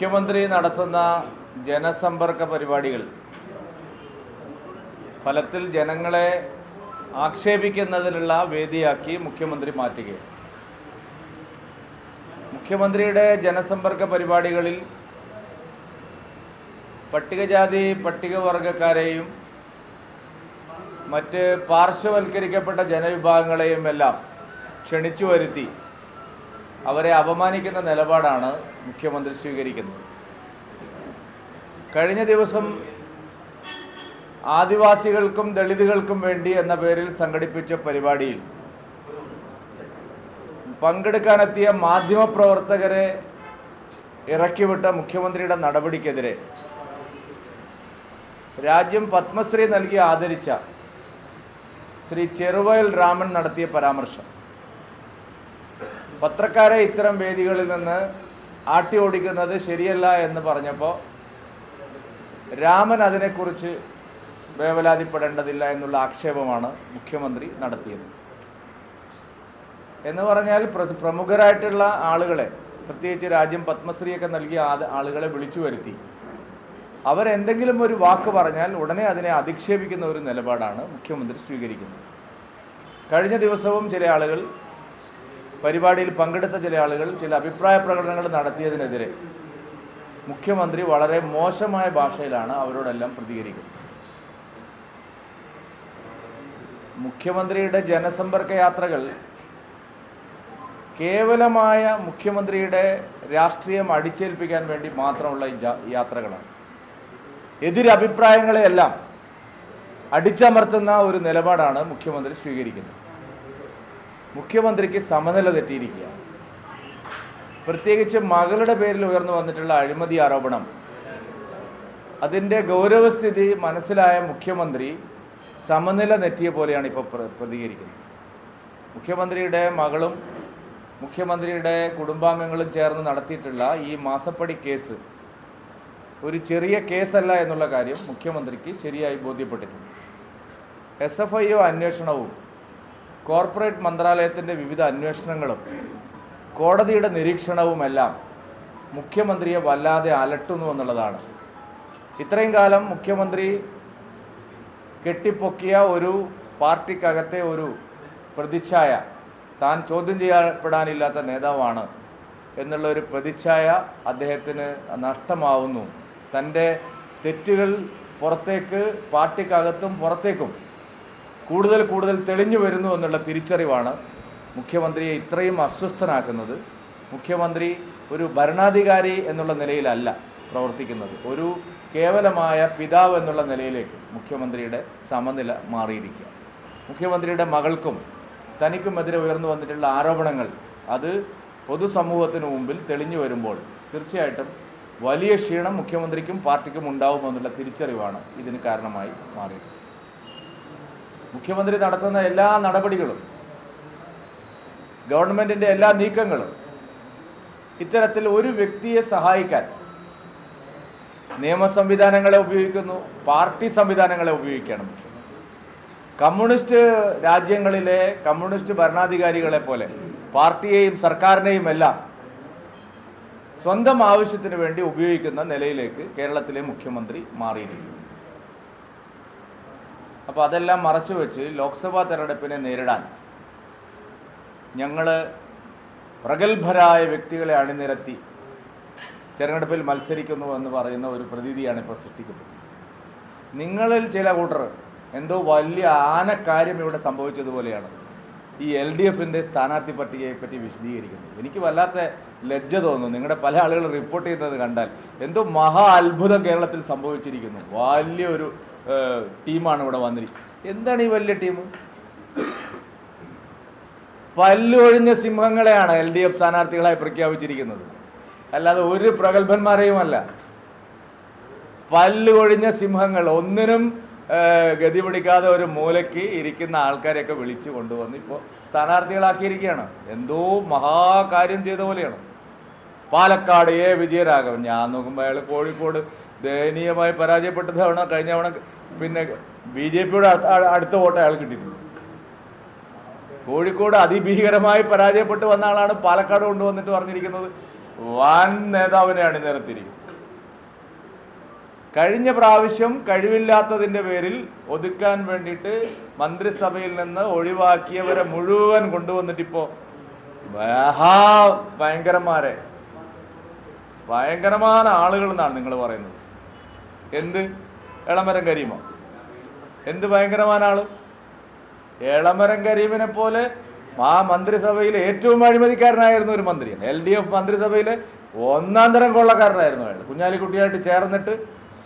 മുഖ്യമന്ത്രി നടത്തുന്ന ജനസമ്പർക്ക പരിപാടികൾ ഫലത്തിൽ ജനങ്ങളെ ആക്ഷേപിക്കുന്നതിനുള്ള വേദിയാക്കി മുഖ്യമന്ത്രി മാറ്റുകയാണ്. മുഖ്യമന്ത്രിയുടെ ജനസമ്പർക്ക പരിപാടികളിൽ പട്ടികജാതി പട്ടികവർഗക്കാരെയും മറ്റ് പാർശ്വവൽക്കരിക്കപ്പെട്ട ജനവിഭാഗങ്ങളെയും എല്ലാം ക്ഷണിച്ചു വരുത്തി അവരെ അപമാനിക്കുന്ന നിലപാടാണ് മുഖ്യമന്ത്രി സ്വീകരിക്കുന്നത്. കഴിഞ്ഞ ദിവസം ആദിവാസികൾക്കും ദളിതുകൾക്കും വേണ്ടി എന്ന പേരിൽ സംഘടിപ്പിച്ച പരിപാടിയിൽ പങ്കെടുക്കാനെത്തിയ മാധ്യമപ്രവർത്തകരെ ഇറക്കിവിട്ട മുഖ്യമന്ത്രിയുടെ നടപടിക്കെതിരെ രാജ്യം പത്മശ്രീ നൽകി ആദരിച്ച ശ്രീ ചെറുവയൽ രാമൻ നടത്തിയ പരാമർശം. പത്രക്കാരെ ഇത്തരം വേദികളിൽ നിന്ന് ആട്ടി ഓടിക്കുന്നത് ശരിയല്ല എന്ന് പറഞ്ഞപ്പോൾ രാമൻ അതിനെക്കുറിച്ച് വേവലാതിപ്പെടേണ്ടതില്ല എന്നുള്ള ആക്ഷേപമാണ് മുഖ്യമന്ത്രി നടത്തിയത്. എന്ന് പറഞ്ഞാൽ പ്രമുഖരായിട്ടുള്ള ആളുകളെ പ്രത്യേകിച്ച് രാജ്യം പത്മശ്രീയൊക്കെ നൽകിയ ആളുകളെ വിളിച്ചു വരുത്തി. അവരെന്തെങ്കിലും ഒരു വാക്ക് പറഞ്ഞാൽ ഉടനെ അതിനെ അധിക്ഷേപിക്കുന്ന ഒരു നിലപാടാണ് മുഖ്യമന്ത്രി സ്വീകരിക്കുന്നത്. കഴിഞ്ഞ ദിവസവും ചില ആളുകൾ പരിപാടിയിൽ പങ്കെടുത്ത ചില ആളുകൾ ചില അഭിപ്രായ പ്രകടനങ്ങൾ നടത്തിയതിനെതിരെ മുഖ്യമന്ത്രി വളരെ മോശമായ ഭാഷയിലാണ് അവരോടെല്ലാം പ്രതികരിക്കുന്നത്. മുഖ്യമന്ത്രിയുടെ ജനസമ്പർക്ക യാത്രകൾ കേവലമായ മുഖ്യമന്ത്രിയുടെ രാഷ്ട്രീയം അടിച്ചേൽപ്പിക്കാൻ വേണ്ടി മാത്രമുള്ള യാത്രകളാണ്. എതിരഭിപ്രായങ്ങളെയെല്ലാം അടിച്ചമർത്തുന്ന ഒരു നിലപാടാണ് മുഖ്യമന്ത്രി സ്വീകരിക്കുന്നത്. മുഖ്യമന്ത്രിക്ക് സമനില തെറ്റിയിരിക്കുകയാണ്. പ്രത്യേകിച്ച് മകളുടെ പേരിൽ ഉയർന്നു വന്നിട്ടുള്ള അഴിമതി ആരോപണം. അതിന്റെ ഗൗരവസ്ഥിതി മനസ്സിലായ മുഖ്യമന്ത്രി സമനില നെറ്റിയ പോലെയാണ് ഇപ്പോൾ പ്ര- പ്രതികരിക്കുന്നത്. മുഖ്യമന്ത്രിയുടെ മകളും മുഖ്യമന്ത്രിയുടെ കുടുംബാംഗങ്ങളും ചേർന്ന് നടത്തിയിട്ടുള്ള ഈ മാസപ്പടി കേസ് ഒരു ചെറിയ കേസല്ല എന്നുള്ള കാര്യം മുഖ്യമന്ത്രിക്ക് ശരിയായി ബോധ്യപ്പെട്ടിട്ടുണ്ട്. എസ് എഫ് ഐ ഒ അന്വേഷണവും കോർപ്പറേറ്റ് മന്ത്രാലയത്തിന്റെ വിവിധ അന്വേഷണങ്ങളും കോടതിയുടെ നിരീക്ഷണവുമെല്ലാം മുഖ്യമന്ത്രിയെ വല്ലാതെ അലട്ടുന്നു എന്നുള്ളതാണ്. ഇത്രയും കാലം മുഖ്യമന്ത്രി കെട്ടിപ്പൊക്കിയ ഒരു പാർട്ടിക്കകത്തെ ഒരു പ്രതിച്ഛായ താൻ ചോദ്യം ചെയ്യപ്പെടാനില്ലാത്ത നേതാവാണ് എന്നുള്ള ഒരു പ്രതിച്ഛായ അദ്ദേഹത്തിന് നഷ്ടമാവുന്നു. തന്റെ തെറ്റുകൾ പുറത്തേക്ക് പാർട്ടിക്കകത്തും പുറത്തേക്കും കൂടുതൽ കൂടുതൽ തെളിഞ്ഞു വരുന്നു എന്നുള്ള തിരിച്ചറിവാണ് മുഖ്യമന്ത്രിയെ ഇത്രയും അസ്വസ്ഥനാക്കുന്നത്. മുഖ്യമന്ത്രി ഒരു ഭരണാധികാരി എന്നുള്ള നിലയിലല്ല പ്രവർത്തിക്കുന്നത്. ഒരു കേവലമായ പിതാവ് എന്നുള്ള നിലയിലേക്ക് മുഖ്യമന്ത്രിയുടെ സമനില മാറിയിരിക്കുക. മുഖ്യമന്ത്രിയുടെ മകൾക്കും തനിക്കുമെതിരെ ഉയർന്നു വന്നിട്ടുള്ള ആരോപണങ്ങൾ അത് പൊതുസമൂഹത്തിന് മുമ്പിൽ തെളിഞ്ഞു വരുമ്പോൾ തീർച്ചയായിട്ടും വലിയ ക്ഷീണം മുഖ്യമന്ത്രിക്കും പാർട്ടിക്കും ഉണ്ടാവുമെന്നുള്ള തിരിച്ചറിവാണ് ഇതിന് കാരണമായി മാറിയത് മുഖ്യമന്ത്രി നടത്തുന്ന എല്ലാ നടപടികളും ഗവൺമെന്റിന്റെ എല്ലാ നീക്കങ്ങളും ഇത്തരത്തിൽ ഒരു വ്യക്തിയെ സഹായിക്കാൻ നിയമ സംവിധാനങ്ങളെ ഉപയോഗിക്കുന്നു പാർട്ടി സംവിധാനങ്ങളെ ഉപയോഗിക്കണം കമ്മ്യൂണിസ്റ്റ് രാജ്യങ്ങളിലെ കമ്മ്യൂണിസ്റ്റ് ഭരണാധികാരികളെ പോലെ പാർട്ടിയെയും സർക്കാരിനെയും എല്ലാം സ്വന്തം ആവശ്യത്തിന് വേണ്ടി ഉപയോഗിക്കുന്ന നിലയിലേക്ക് കേരളത്തിലെ മുഖ്യമന്ത്രി മാറിയിരിക്കുന്നു. അപ്പോൾ അതെല്ലാം മറച്ചു വെച്ച് ലോക്സഭാ തെരഞ്ഞെടുപ്പിനെ നേരിടാൻ ഞങ്ങൾ പ്രഗത്ഭരായ വ്യക്തികളെ അണിനിരത്തി തെരഞ്ഞെടുപ്പിൽ മത്സരിക്കുന്നു എന്ന് പറയുന്ന ഒരു പ്രതീതിയാണ് ഇപ്പോൾ സൃഷ്ടിക്കപ്പെട്ടത്. നിങ്ങളിൽ ചില കൂട്ടർ എന്തോ വലിയ ആനക്കാര്യം ഇവിടെ സംഭവിച്ചതുപോലെയാണ് ഈ എൽ ഡി എഫിന്റെ സ്ഥാനാർത്ഥി പട്ടികയെ പറ്റി വിശദീകരിക്കുന്നത്. എനിക്ക് വല്ലാത്ത ലജ്ജ തോന്നുന്നു. നിങ്ങളുടെ പല ആളുകൾ റിപ്പോർട്ട് ചെയ്യുന്നത് കണ്ടാൽ എന്തോ മഹാ അത്ഭുതം കേരളത്തിൽ സംഭവിച്ചിരിക്കുന്നു. വലിയൊരു ടീമാണ് ഇവിടെ വന്നിരിക്കുന്നത് എന്താണ് ഈ വലിയ ടീം? പല്ലൊഴിഞ്ഞ സിംഹങ്ങളെയാണ് എൽ ഡി എഫ് സ്ഥാനാർത്ഥികളായി പ്രഖ്യാപിച്ചിരിക്കുന്നത്. അല്ലാതെ ഒരു പ്രഗത്ഭന്മാരെയുമല്ല. പല്ലൊഴിഞ്ഞ സിംഹങ്ങൾ ഒന്നിനും ഗതി പിടിക്കാതെ ഒരു മൂലയ്ക്ക് ഇരിക്കുന്ന ആൾക്കാരെയൊക്കെ വിളിച്ചു കൊണ്ടുവന്ന് ഇപ്പോൾ സ്ഥാനാർത്ഥികളാക്കിയിരിക്കുകയാണ്. എന്തോ മഹാകാര്യം ചെയ്ത പോലെയാണ്. പാലക്കാട് എ. വിജയരാഘവൻ. ഞാൻ നോക്കുമ്പോൾ അയാൾ കോഴിക്കോട് ദയനീയമായി പരാജയപ്പെട്ട തവണ കഴിഞ്ഞ തവണ പിന്നെ ബി ജെ പിയുടെ അടുത്ത വോട്ട് അയാൾ കിട്ടിയിട്ടുണ്ട്. കോഴിക്കോട് അതിഭീകരമായി പരാജയപ്പെട്ട് വന്ന ആളാണ് പാലക്കാട് കൊണ്ടുവന്നിട്ട് പറഞ്ഞിരിക്കുന്നത്. വൻ നേതാവിനെ അണിനിരത്തിരിക്കും കഴിഞ്ഞ പ്രാവശ്യം കഴിവില്ലാത്തതിന്റെ പേരിൽ ഒതുക്കാൻ വേണ്ടിയിട്ട് മന്ത്രിസഭയിൽ നിന്ന് ഒഴിവാക്കിയവരെ മുഴുവൻ കൊണ്ടുവന്നിട്ട് ഇപ്പോൾ ഭയങ്കരന്മാരെ. ഭയങ്കരമായ ആളുകൾ എന്നാണ് നിങ്ങൾ പറയുന്നത്. എന്ത്? എളമരം കരീമോ? എന്ത് ഭയങ്കരമാണ് ആൾ? എളമരം കരീമിനെ പോലെ ആ മന്ത്രിസഭയിലെ ഏറ്റവും അഴിമതിക്കാരനായിരുന്നു ഒരു മന്ത്രിയാണ് എൽ ഡി എഫ് മന്ത്രിസഭയിലെ ഒന്നാം തരം കൊള്ളക്കാരനായിരുന്നു അയാൾ. കുഞ്ഞാലിക്കുട്ടിയായിട്ട് ചേർന്നിട്ട്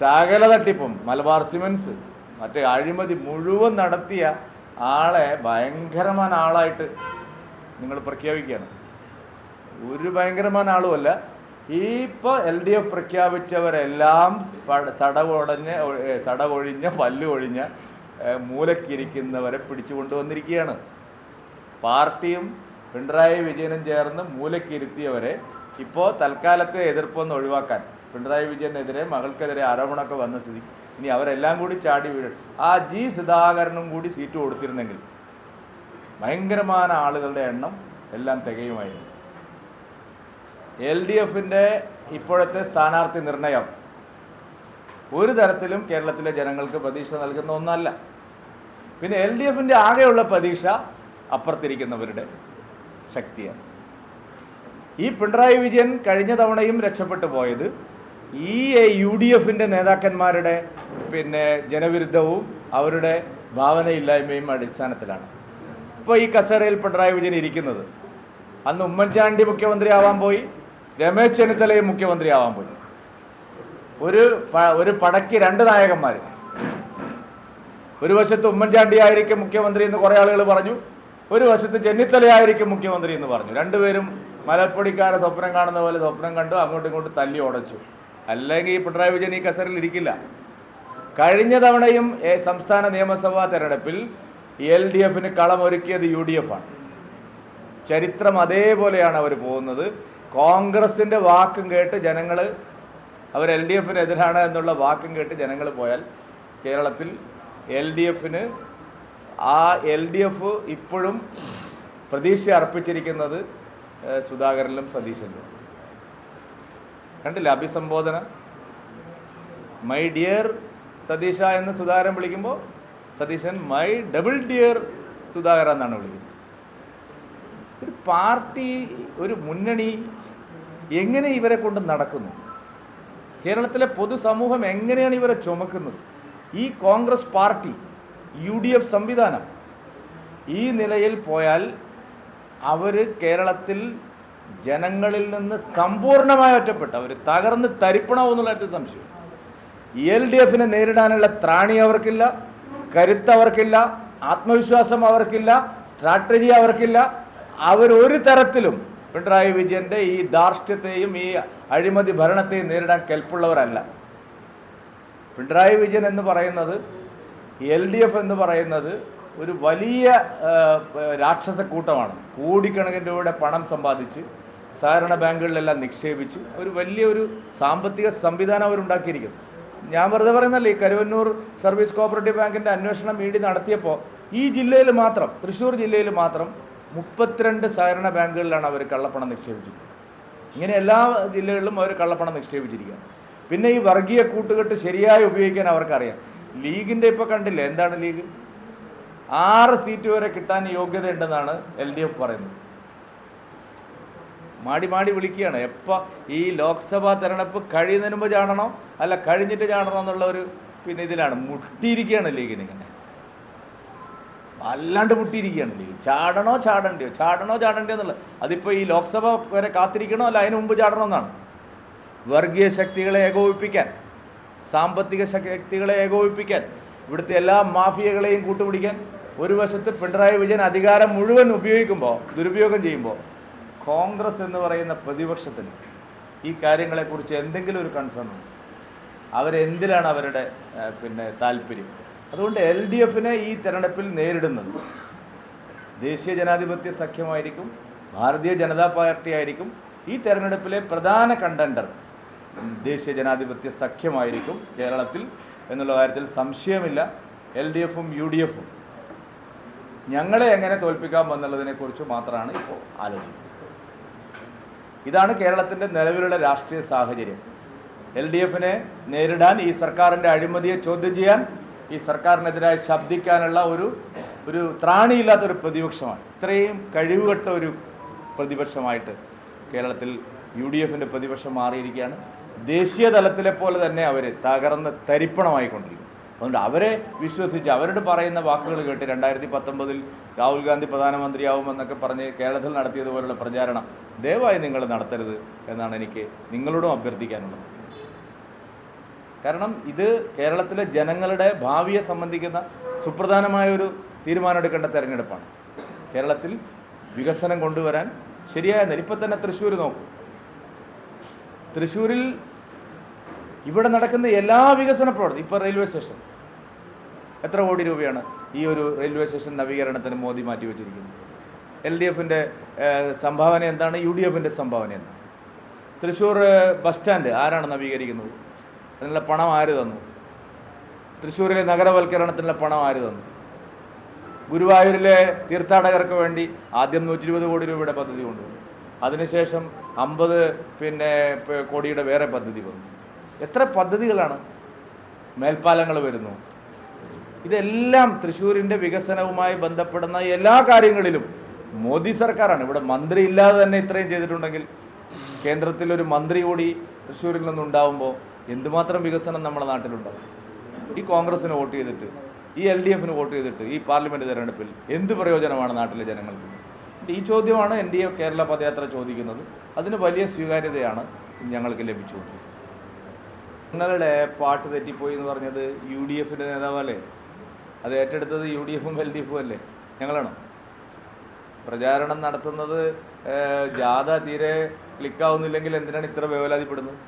സകല തട്ടിപ്പും മലബാർ സിമൻസ് മറ്റേ അഴിമതി മുഴുവൻ നടത്തിയ ആളെ ഭയങ്കരമായ ആളായിട്ട് നിങ്ങൾ പ്രഖ്യാപിക്കുകയാണ്. ഒരു ഭയങ്കരമായ ആളുമല്ല ഈ ഇപ്പോൾ എൽ ഡി എഫ് പ്രഖ്യാപിച്ചവരെല്ലാം സടകൊടഞ്ഞ് സടകൊഴിഞ്ഞ പല്ലു ഒഴിഞ്ഞ ഏ, മൂലക്കിരിക്കുന്നവരെ പിടിച്ചുകൊണ്ടുവന്നിരിക്കുകയാണ്. പാർട്ടിയും പിണറായി വിജയനും ചേർന്ന് മൂലക്കിരുത്തിയവരെ ഇപ്പോൾ തൽക്കാലത്തെ എതിർപ്പൊന്ന് ഒഴിവാക്കാൻ പിണറായി വിജയനെതിരെ മകൾക്കെതിരെ ആരോപണമൊക്കെ വന്ന സ്ഥിതി ഇനി അവരെല്ലാം കൂടി ചാടി വീഴും ആ ജി സുധാകരനും കൂടി സീറ്റ് കൊടുത്തിരുന്നെങ്കിൽ ഭയങ്കരമായ ആളുകളുടെ എണ്ണം എല്ലാം തികയുമായിരുന്നു. എൽ ഡി എഫിന്റെ ഇപ്പോഴത്തെ സ്ഥാനാർത്ഥി നിർണയം ഒരു തരത്തിലും കേരളത്തിലെ ജനങ്ങൾക്ക് പ്രതീക്ഷ നൽകുന്ന ഒന്നല്ല. പിന്നെ എൽ ഡി എഫിന്റെ ആകെയുള്ള പ്രതീക്ഷ അപ്പുറത്തിരിക്കുന്നവരുടെ ശക്തിയാണ്. ഈ പിണറായി വിജയൻ കഴിഞ്ഞ തവണയും രക്ഷപ്പെട്ടു പോയത് ഈ യു ഡി എഫിന്റെ നേതാക്കന്മാരുടെ പിന്നെ ജനവിരുദ്ധവും അവരുടെ ഭാവനയില്ലായ്മയും അടിസ്ഥാനത്തിലാണ്. ഇപ്പോൾ ഈ കസേരയിൽ പിണറായി വിജയൻ ഇരിക്കുന്നത്. അന്ന് ഉമ്മൻചാണ്ടി മുഖ്യമന്ത്രി ആവാൻ പോയി. രമേശ് ചെന്നിത്തലയും മുഖ്യമന്ത്രിയാവാൻ പോയി. ഒരു ഒരു പടയ്ക്ക് രണ്ട് നായകന്മാർ ഒരു വശത്ത് ഉമ്മൻചാണ്ടി ആയിരിക്കും മുഖ്യമന്ത്രി എന്ന് കുറേ ആളുകൾ പറഞ്ഞു. ഒരു വശത്ത് ചെന്നിത്തലയായിരിക്കും മുഖ്യമന്ത്രി എന്ന് പറഞ്ഞു. രണ്ടുപേരും മലപ്പൊടിക്കാരെ സ്വപ്നം കാണുന്ന പോലെ സ്വപ്നം കണ്ടു അങ്ങോട്ടും ഇങ്ങോട്ടും തല്ലി ഉടച്ചു. അല്ലെങ്കിൽ ഈ പിണറായി വിജയൻ ഈ കസറിൽ ഇരിക്കില്ല. കഴിഞ്ഞ തവണയും സംസ്ഥാന നിയമസഭാ തെരഞ്ഞെടുപ്പിൽ എൽ ഡി എഫിന് കളമൊരുക്കിയത് യു ഡി എഫാണ് ചരിത്രം അതേപോലെയാണ് അവർ പോകുന്നത്. കോൺഗ്രസിന്റെ വാക്കും കേട്ട് ജനങ്ങൾ അവർ എൽ ഡി എഫിനെതിരാണ് എന്നുള്ള വാക്കും കേട്ട് ജനങ്ങൾ പോയാൽ കേരളത്തിൽ എൽ ഡി എഫിന് ആ എൽ ഡി എഫ് ഇപ്പോഴും പ്രതീക്ഷ അർപ്പിച്ചിരിക്കുന്നത് സുധാകരനിലും സതീശനിലും. കണ്ടില്ല അഭിസംബോധന? മൈ ഡിയർ സതീശ എന്ന് സുധാകരൻ വിളിക്കുമ്പോൾ Satheesan my double dear Sudhakaran എന്നാണ് വിളിക്കുന്നത്. ഒരു പാർട്ടി ഒരു മുന്നണി എങ്ങനെ ഇവരെ കൊണ്ട് നടക്കുന്നു? കേരളത്തിലെ പൊതുസമൂഹം എങ്ങനെയാണ് ഇവരെ ചുമക്കുന്നത്? ഈ Congress party U D F സംവിധാനം ഈ നിലയിൽ പോയാൽ അവർ കേരളത്തിൽ ജനങ്ങളിൽ നിന്ന് സമ്പൂർണമായി ഒറ്റപ്പെട്ടു. അവർ തകർന്ന് തരിപ്പണോ എന്റെ സംശയം. എൽ ഡി എഫിനെ നേരിടാനുള്ള ത്രാണി അവർക്കില്ല കരുത്ത് അവർക്കില്ല ആത്മവിശ്വാസം അവർക്കില്ല സ്ട്രാറ്റജി അവർക്കില്ല. അവരൊരു തരത്തിലും പിണറായി വിജയന്റെ ഈ ധാർഷ്ട്യത്തെയും ഈ അഴിമതി ഭരണത്തെയും നേരിടാൻ കെൽപ്പുള്ളവരല്ല. പിണറായി വിജയൻ എന്ന് പറയുന്നത് എൽ ഡി എഫ് എന്ന് പറയുന്നത് ഒരു വലിയ രാക്ഷസ കൂട്ടമാണ്. കോടിക്കണക്കിന് രൂപയുടെ പണം സമ്പാദിച്ച് സഹകരണ ബാങ്കുകളിലെല്ലാം നിക്ഷേപിച്ച് ഒരു വലിയൊരു സാമ്പത്തിക സംവിധാനം അവരുണ്ടാക്കിയിരിക്കുന്നു. ഞാൻ വെറുതെ പറയുന്നല്ലേ ഈ കരുവന്നൂർ സർവീസ് കോപ്പറേറ്റീവ് ബാങ്കിന്റെ അന്വേഷണം ഇ ഡി നടത്തിയപ്പോൾ ഈ ജില്ലയിൽ മാത്രം തൃശ്ശൂർ ജില്ലയിൽ മാത്രം മുപ്പത്തിരണ്ട് സഹകരണ ബാങ്കുകളിലാണ് അവർ കള്ളപ്പണം നിക്ഷേപിച്ചിരിക്കുന്നത്. ഇങ്ങനെ എല്ലാ ജില്ലകളിലും അവർ കള്ളപ്പണം നിക്ഷേപിച്ചിരിക്കുകയാണ്. പിന്നെ ഈ വർഗീയ കൂട്ടുകെട്ട് ശരിയായി ഉപയോഗിക്കാൻ അവർക്കറിയാം. ലീഗിന്റെ ഇപ്പോൾ കണ്ടില്ല? എന്താണ് ലീഗ്? ആറ് സീറ്റ് വരെ കിട്ടാൻ യോഗ്യതയുണ്ടെന്നാണ് എൽ ഡി എഫ് പറയുന്നത്. മാടി മാടി വിളിക്കുകയാണ്. എപ്പോൾ ഈ ലോക്സഭാ തെരഞ്ഞെടുപ്പ് കഴിയുന്നതിന് മുമ്പ് ചാടണോ? അല്ല കഴിഞ്ഞിട്ട് ചാടണോ എന്നുള്ള ഒരു പിന്നെ ഇതിലാണ്. മുട്ടിയിരിക്കുകയാണ് ലീഗിന് ഇങ്ങനെ അല്ലാണ്ട് പൊട്ടിയിരിക്കുകയാണ് ലീഗ് ചാടണോ ചാടണ്ടയോ? ചാടണോ ചാടണ്ടയോ എന്നുള്ളത്. അതിപ്പോൾ ഈ ലോക്സഭ വരെ കാത്തിരിക്കണോ? അല്ല അതിന് മുമ്പ് ചാടണമെന്നാണ് വർഗീയ ശക്തികളെ ഏകോപിപ്പിക്കാൻ സാമ്പത്തിക ശക്തികളെ ഏകോപിപ്പിക്കാൻ ഇവിടുത്തെ എല്ലാ മാഫിയകളെയും കൂട്ടുപിടിക്കാൻ ഒരു വശത്ത് പിണറായി വിജയൻ അധികാരം മുഴുവൻ ഉപയോഗിക്കുമ്പോൾ ദുരുപയോഗം ചെയ്യുമ്പോൾ കോൺഗ്രസ് എന്ന് പറയുന്ന പ്രതിപക്ഷത്തിന് ഈ കാര്യങ്ങളെക്കുറിച്ച് എന്തെങ്കിലും ഒരു കൺസേൺ ഉണ്ട്? അവരെന്തിലാണ് അവരുടെ പിന്നെ താല്പര്യം? അതുകൊണ്ട് എൽ ഡി എഫിനെ ഈ തെരഞ്ഞെടുപ്പിൽ നേരിടുന്നത് ദേശീയ ജനാധിപത്യ സഖ്യമായിരിക്കും ഭാരതീയ ജനതാ പാർട്ടി ആയിരിക്കും ഈ തെരഞ്ഞെടുപ്പിലെ പ്രധാന കണ്ടൻഡർ ദേശീയ ജനാധിപത്യ സഖ്യമായിരിക്കും കേരളത്തിൽ എന്നുള്ള കാര്യത്തിൽ സംശയമില്ല. എൽ ഡി എഫും യു ഡി എഫും ഞങ്ങളെ എങ്ങനെ തോൽപ്പിക്കാം എന്നുള്ളതിനെക്കുറിച്ച് മാത്രമാണ് ഇപ്പോൾ ആലോചിക്കുന്നത്. ഇതാണ് കേരളത്തിന്റെ നിലവിലുള്ള രാഷ്ട്രീയ സാഹചര്യം. എൽ ഡി എഫിനെ നേരിടാൻ ഈ സർക്കാരിന്റെ അഴിമതിയെ ചോദ്യം ചെയ്യാൻ ഈ സർക്കാരിനെതിരായി ശബ്ദിക്കാനുള്ള ഒരു ഒരു ത്രാണിയില്ലാത്തൊരു പ്രതിപക്ഷമാണ്. ഇത്രയും കഴിവുകെട്ട ഒരു പ്രതിപക്ഷമായിട്ട് കേരളത്തിൽ യു ഡി എഫിന്റെ പ്രതിപക്ഷം മാറിയിരിക്കുകയാണ്. ദേശീയ തലത്തിലെ പോലെ തന്നെ അവർ തകർന്ന് തരിപ്പണമായിക്കൊണ്ടിരിക്കും അതുകൊണ്ട് അവരെ വിശ്വസിച്ച് അവരോട് പറയുന്ന വാക്കുകൾ കേട്ട് രണ്ടായിരത്തി പത്തൊമ്പതിൽ രാഹുൽ ഗാന്ധി പ്രധാനമന്ത്രിയാവുമെന്നൊക്കെ പറഞ്ഞ് കേരളത്തിൽ നടത്തിയതുപോലുള്ള പ്രചാരണം ദയവായി നിങ്ങൾ നടത്തരുത് എന്നാണ് എനിക്ക് നിങ്ങളോടും അഭ്യർത്ഥിക്കാനുള്ളത്. കാരണം ഇത് കേരളത്തിലെ ജനങ്ങളുടെ ഭാവിയെ സംബന്ധിക്കുന്ന സുപ്രധാനമായ ഒരു തീരുമാനമെടുക്കേണ്ട തെരഞ്ഞെടുപ്പാണ്. കേരളത്തിൽ വികസനം കൊണ്ടുവരാൻ ശരിയായ നില ഇപ്പം തന്നെ തൃശ്ശൂർ നോക്കും. തൃശ്ശൂരിൽ ഇവിടെ നടക്കുന്ന എല്ലാ വികസന പ്രവർത്തനം ഇപ്പോൾ റെയിൽവേ സ്റ്റേഷൻ. എത്ര കോടി രൂപയാണ് ഈ ഒരു റെയിൽവേ സ്റ്റേഷൻ നവീകരണത്തിന് മോദി മാറ്റി വെച്ചിരിക്കുന്നത്? എൽ ഡി എഫിന്റെ സംഭാവന എന്താണ്? യു ഡി എഫിന്റെ സംഭാവന എന്താണ്? തൃശ്ശൂർ ബസ് സ്റ്റാൻഡ് ആരാണ് നവീകരിക്കുന്നത്? അതിനുള്ള പണം ആര് തന്നു? തൃശ്ശൂരിലെ നഗരവൽക്കരണത്തിനുള്ള പണം ആര് തന്നു? ഗുരുവായൂരിലെ തീർത്ഥാടകർക്ക് വേണ്ടി ആദ്യം നൂറ്റി ഇരുപത് കോടി രൂപയുടെ പദ്ധതി കൊണ്ടുവന്നു. അതിനുശേഷം അമ്പത് പിന്നെ കോടിയുടെ വേറെ പദ്ധതി വന്നു. എത്ര പദ്ധതികളാണ് മേൽപ്പാലങ്ങൾ വരുന്നു? ഇതെല്ലാം തൃശ്ശൂരിന്റെ വികസനവുമായി ബന്ധപ്പെടുന്ന എല്ലാ കാര്യങ്ങളിലും മോദി സർക്കാരാണ്. ഇവിടെ മന്ത്രി ഇല്ലാതെ തന്നെ ഇത്രയും ചെയ്തിട്ടുണ്ടെങ്കിൽ കേന്ദ്രത്തിൽ ഒരു മന്ത്രി കൂടി തൃശ്ശൂരിൽ നിന്നുണ്ടാവുമ്പോൾ എന്തുമാത്രം വികസനം നമ്മുടെ നാട്ടിലുണ്ടാവും ഈ കോൺഗ്രസ്സിന് വോട്ട് ചെയ്തിട്ട് ഈ എൽ ഡി എഫിന് വോട്ട് ചെയ്തിട്ട് ഈ പാർലമെന്റ് തെരഞ്ഞെടുപ്പിൽ എന്ത് പ്രയോജനമാണ് നാട്ടിലെ ജനങ്ങൾക്ക്? ഈ ചോദ്യമാണ് എൻ ഡി എ കേരള പദയാത്ര ചോദിക്കുന്നത്. അതിന് വലിയ സ്വീകാര്യതയാണ് ഞങ്ങൾക്ക് ലഭിച്ചുകൊണ്ടിരിക്കുന്നത്. നിങ്ങളുടെ പാട്ട് തെറ്റിപ്പോയി എന്ന് പറഞ്ഞത് യു ഡി എഫിന്റെ നേതാവല്ലേ? അത് ഏറ്റെടുത്തത് യു ഡി എഫും എൽ ഡി എഫും അല്ലേ? ഞങ്ങളാണോ? പ്രചാരണം നടത്തുന്നത് ജാഥ തീരെ ക്ലിക്കാവുന്നില്ലെങ്കിൽ എന്തിനാണ് ഇത്ര വേവലാതിപ്പെടുന്നത്?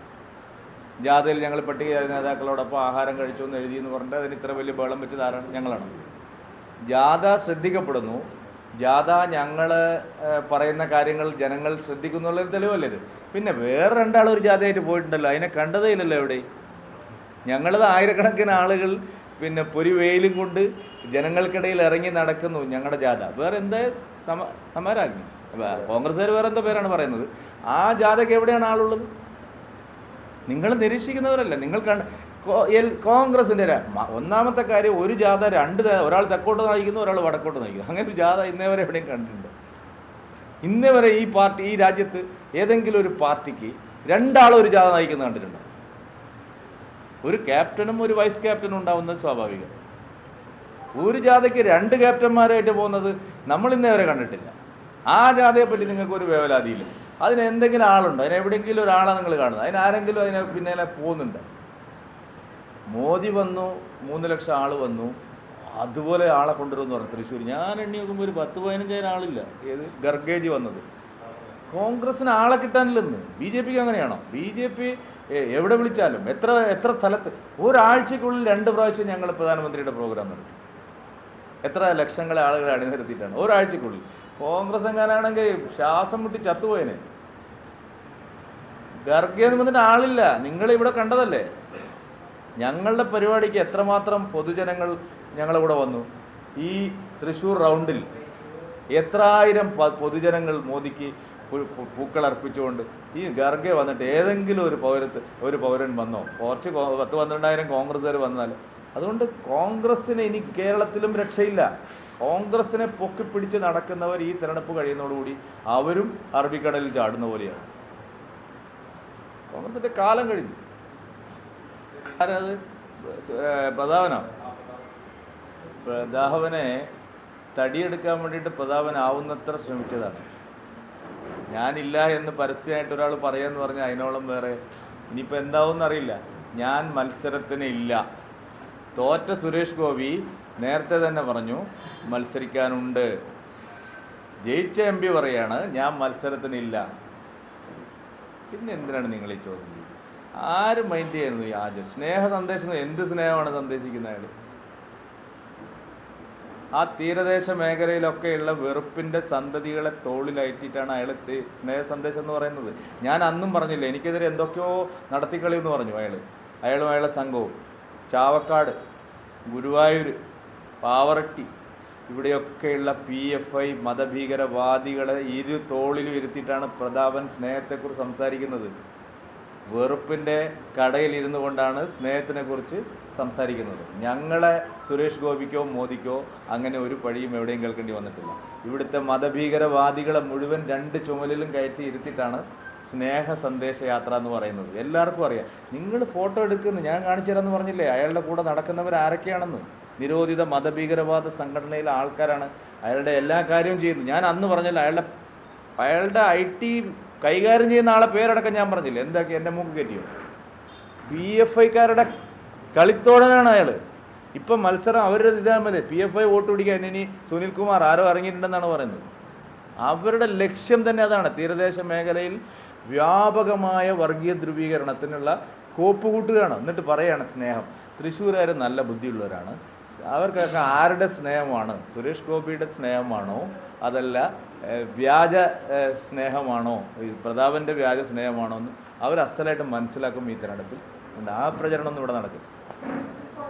ജാഥയിൽ ഞങ്ങൾ പട്ടിക നേതാക്കളോടൊപ്പം ആഹാരം കഴിച്ചു എന്ന് എഴുതി എന്ന് പറഞ്ഞിട്ട് അതിന് ഇത്ര വലിയ ബഹളം വെച്ച് ആരാണ് ഞങ്ങളാണ്. ജാഥ ശ്രദ്ധിക്കപ്പെടുന്നു. ജാഥ ഞങ്ങൾ പറയുന്ന കാര്യങ്ങൾ ജനങ്ങൾ ശ്രദ്ധിക്കുന്നുള്ളൊരു തെളിവല്ലേ ഇത്? പിന്നെ വേറെ രണ്ടാൾ ഒരു ജാഥയായിട്ട് പോയിട്ടുണ്ടല്ലോ. അതിനെ കണ്ടതേ ഇല്ലല്ലോ എവിടെ ഞങ്ങളത് ആയിരക്കണക്കിന് ആളുകൾ പിന്നെ പൊരി വെയിലും കൊണ്ട് ജനങ്ങൾക്കിടയിൽ ഇറങ്ങി നടക്കുന്നു ഞങ്ങളുടെ ജാഥ. വേറെ എന്താ സമ സമരാജ്ഞി? കോൺഗ്രസ്സുകാർ വേറെ എന്താ പേരാണ് പറയുന്നത്? ആ ജാഥയ്ക്ക് എവിടെയാണ് ആളുള്ളത്? നിങ്ങൾ നിരീക്ഷിക്കുന്നവരല്ല. നിങ്ങൾ കണ്ട് കോൺഗ്രസിന്റെ ഒന്നാമത്തെ കാര്യം ഒരു ജാഥ രണ്ട് ഒരാൾ തെക്കോട്ട് നയിക്കുന്നു ഒരാൾ വടക്കോട്ട് നയിക്കുന്നു. അങ്ങനെ ഒരു ജാഥ ഇന്നേ വരെ എവിടെയും കണ്ടിട്ടുണ്ട്. ഇന്നേ വരെ ഈ പാർട്ടി ഈ രാജ്യത്ത് ഏതെങ്കിലും ഒരു പാർട്ടിക്ക് രണ്ടാളും ഒരു ജാഥ നയിക്കുന്നത് കണ്ടിട്ടുണ്ട്. ഒരു ക്യാപ്റ്റനും ഒരു വൈസ് ക്യാപ്റ്റനും ഉണ്ടാവുന്നത് സ്വാഭാവികം. ഒരു ജാഥയ്ക്ക് രണ്ട് ക്യാപ്റ്റന്മാരായിട്ട് പോകുന്നത് നമ്മൾ ഇന്നേ വരെ കണ്ടിട്ടില്ല. ആ ജാഥയെപ്പറ്റി നിങ്ങൾക്ക് ഒരു വേവലാതിയില്ല. അതിന് എന്തെങ്കിലും ആളുണ്ടോ? അതിന് എവിടെയെങ്കിലും ഒരാളെ നിങ്ങൾ കാണുന്നത്? അതിന് ആരെങ്കിലും അതിനെ പിന്നാലെ പോകുന്നുണ്ട്? മോദി വന്നു മൂന്ന് ലക്ഷം ആൾ വന്നു. അതുപോലെ ആളെ കൊണ്ടുവരുമെന്ന് പറഞ്ഞു. തൃശ്ശൂർ ഞാൻ എണ്ണി നോക്കുമ്പോൾ ഒരു പത്ത് പതിനഞ്ചായിരം ആളില്ല. ഏത്? ഗർഗേജ് വന്നത്. കോൺഗ്രസ്സിന് ആളെ കിട്ടാനില്ലെന്ന്. ബി ജെ പിക്ക് അങ്ങനെയാണോ? ബി ജെ പി എവിടെ വിളിച്ചാലും എത്ര എത്ര സ്ഥലത്ത്? ഒരാഴ്ചക്കുള്ളിൽ രണ്ട് പ്രാവശ്യം ഞങ്ങൾ പ്രധാനമന്ത്രിയുടെ പ്രോഗ്രാം നടത്തി. എത്ര ലക്ഷങ്ങളെ ആളുകളെ അണിനിരത്തിയിട്ടാണ്. ഒരാഴ്ചക്കുള്ളിൽ കോൺഗ്രസ് എങ്ങാനാണെങ്കിൽ ശ്വാസം മുട്ടി ചത്തുപോയനെ. എന്ന് പറഞ്ഞിട്ട് ആളില്ല. നിങ്ങൾ ഇവിടെ കണ്ടതല്ലേ? ഞങ്ങളുടെ പരിപാടിക്ക് എത്രമാത്രം പൊതുജനങ്ങൾ ഞങ്ങളെ വന്നു. ഈ തൃശ്ശൂർ റൗണ്ടിൽ എത്രായിരം പൊതുജനങ്ങൾ മോദിക്ക് പൂക്കൾ അർപ്പിച്ചുകൊണ്ട് ഈ ഗർഗെ വന്നിട്ട് ഏതെങ്കിലും ഒരു പൗരത്ത് ഒരു പൗരൻ വന്നോ? കുറച്ച് പത്ത് പന്ത്രണ്ടായിരം കോൺഗ്രസ്സുകാർ വന്നാൽ അതുകൊണ്ട് കോൺഗ്രസ്സിന് ഇനി കേരളത്തിലും രക്ഷയില്ല. കോൺഗ്രസ്സിനെ പൊക്കിപ്പിടിച്ച് നടക്കുന്നവർ ഈ തെരഞ്ഞെടുപ്പ് കഴിയുന്നതോടുകൂടി അവരും അറബിക്കടലിൽ ചാടുന്ന പോലെയാണ്. കോൺഗ്രസിന്റെ കാലം കഴിഞ്ഞു. ആരത്? പ്രതാപനോ. പ്രതാപനെ തടിയെടുക്കാൻ വേണ്ടിയിട്ട് പ്രതാപൻ ആവുന്നത്ര ശ്രമിച്ചതാണ്. ഞാനില്ല എന്ന് പരസ്യമായിട്ട് ഒരാൾ പറയാന്ന് പറഞ്ഞാൽ അതിനോളം വേറെ ഇനിയിപ്പോൾ എന്താവും എന്നറിയില്ല ഞാൻ മത്സരത്തിന് ഇല്ല. തോറ്റ സുരേഷ് ഗോപി നേരത്തെ തന്നെ പറഞ്ഞു മത്സരിക്കാനുണ്ട്. ജയിച്ച എം പി പറയാണ് ഞാൻ മത്സരത്തിനില്ല. പിന്നെ എന്തിനാണ് നിങ്ങൾ ഈ ചോദ്യം ചെയ്യുന്നത്? ആരും മൈൻഡ് ചെയ്യുന്നു ഈ സ്നേഹ സന്ദേശം എന്ത് സ്നേഹമാണ് സന്ദേശിക്കുന്ന അയാൾ ആ തീരദേശ മേഖലയിലൊക്കെയുള്ള വെറുപ്പിന്റെ സന്തതികളെ തോളിലയറ്റിയിട്ടാണ് അയാൾ സ്നേഹ സന്ദേശം എന്ന് പറയുന്നത്. ഞാൻ അന്നും പറഞ്ഞില്ല എനിക്കെതിരെ എന്തൊക്കെയോ നടത്തിക്കളി എന്ന് പറഞ്ഞു അയാൾ അയാളും അയാളെ സംഘവും. ചാവക്കാട് ഗുരുവായൂർ പാവറട്ടി ഇവിടെയൊക്കെയുള്ള പി എഫ് ഐ മതഭീകരവാദികളെ ഇരു തോളിലും ഇരുത്തിയിട്ടാണ് പ്രതാപൻ സ്നേഹത്തെക്കുറിച്ച് സംസാരിക്കുന്നത്. വെറുപ്പിന്റെ കടയിൽ ഇരുന്നു കൊണ്ടാണ് സ്നേഹത്തിനെക്കുറിച്ച് സംസാരിക്കുന്നത്. ഞങ്ങളെ സുരേഷ് ഗോപിക്കോ മോദിക്കോ അങ്ങനെ ഒരു പഴിയും എവിടെയും കേൾക്കേണ്ടി വന്നിട്ടില്ല. ഇവിടുത്തെ മതഭീകരവാദികളെ മുഴുവൻ രണ്ട് ചുമലിലും കയറ്റി ഇരുത്തിയിട്ടാണ് സ്നേഹ സന്ദേശ യാത്ര എന്ന് പറയുന്നത്. എല്ലാവർക്കും അറിയാം. നിങ്ങൾ ഫോട്ടോ എടുക്കുന്നു. ഞാൻ കാണിച്ചു തരാമെന്ന് പറഞ്ഞില്ലേ? അയാളുടെ കൂടെ നടക്കുന്നവർ ആരൊക്കെയാണെന്ന്. നിരോധിത മതഭീകരവാദ സംഘടനയിലെ ആൾക്കാരാണ്. അയാളുടെ എല്ലാ കാര്യവും ചെയ്യുന്നു. ഞാൻ അന്ന് പറഞ്ഞല്ലോ അയാളുടെ അയാളുടെ ഐ ടി കൈകാര്യം ചെയ്യുന്ന ആളെ പേരടക്കം ഞാൻ പറഞ്ഞില്ല? എന്താക്കി? എന്റെ മൂക്ക് കയറ്റിയോ പി എഫ് ഐക്കാരുടെ കളിത്തോടനാണ് അയാൾ ഇപ്പം മത്സരം അവരുടെ ഇതാ മതി പി എഫ് ഐ വോട്ട് പിടിക്കാൻ. ഇനി സുനിൽകുമാർ ആരോ ഇറങ്ങിയിട്ടുണ്ടെന്നാണ് പറയുന്നത്. അവരുടെ ലക്ഷ്യം തന്നെ അതാണ്. തീരദേശ മേഖലയിൽ വ്യാപകമായ വർഗീയ ധ്രുവീകരണത്തിനുള്ള കോപ്പ് കൂട്ടുകയാണ്. എന്നിട്ട് പറയാണ് സ്നേഹം. തൃശ്ശൂരുകാർ നല്ല ബുദ്ധിയുള്ളവരാണ്. അവർക്കൊക്കെ ആരുടെ സ്നേഹമാണ്? സുരേഷ് ഗോപിയുടെ സ്നേഹമാണോ? അതല്ല വ്യാജ സ്നേഹമാണോ? പ്രതാപന്റെ വ്യാജ സ്നേഹമാണോ എന്ന് അവർ അസലായിട്ട് മനസ്സിലാക്കും ഈ തിരഞ്ഞെടുപ്പിൽ. ആ പ്രചരണം ഒന്നും ഇവിടെ നടക്കും